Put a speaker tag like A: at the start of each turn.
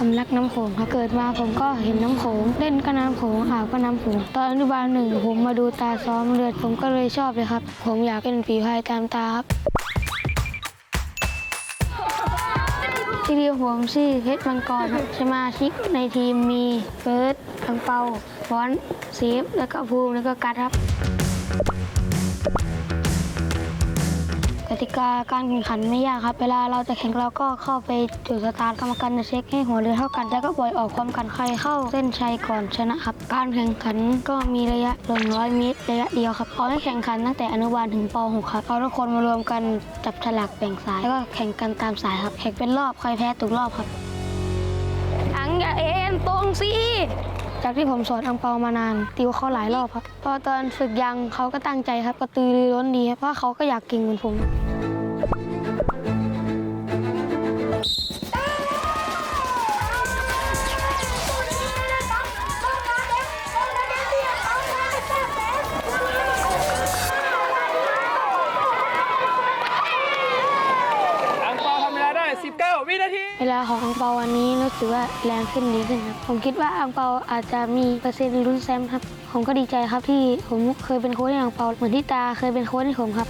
A: ผมรักน้ำโขงครับเกิดมาผมก็เห็นน้ำโขงเล่นก็น้ำโขงอาบก็น้ำโขงตอนอนุบาลหนึ่งผมมาดูตาซ้อมเลือดผมก็เลยชอบเลยครับ ผมอยากเป็นฝีพายตามตาครับที่เรียกผมชื่อเพชรมังกรครับสมาชิกในทีมมีเฟิร์สอังเปาฟอนเซฟแล้วก็ภูมิแล้วก็กัดครับ ติกาการแข่งขันไม่ยากครับ เวลาเราจะแข่งเราก็เข้าไปจุดสตาร์ทกรรมการจะเช็คให้หัวเรือเท่ากัน แล้วก็ปล่อยออกพร้อมกันใครเข้าเส้นชัยก่อนชนะครับ การแข่งขันก็มีระยะ100เมตรระยะเดียวครับเขาให้แข่งขันตั้งแต่อนุบาลถึงป .6 ครับเอาทุกคนมารวมกันจับฉลากแบ่งสายแล้วก็แข่งกันตามสายครับแข่งเป็นรอบใครแพ้ตกรอบครับอังอย่าเอ็นตรงสิ จากที่ผมสอนอังเปามานาน ติวเขาหลายรอบครับ พอตอนฝึกยังเขาก็ตั้งใจครับกระตือรือร้นดีครับเพราะเขาก็อยากเก่งเหมือนผม เวลาของอังเปาวันนี้รู้สึกว่าแรงขึ้นดีขึ้นครับผมคิดว่าอังเปาอาจจะมีเปอร์เซ็นต์ลุ้นแชมป์ครับผมก็ดีใจครับที่ผมเคยเป็นโค้ชให้อังเปาเหมือนที่ตาเคยเป็นโค้ชให้ผมครับ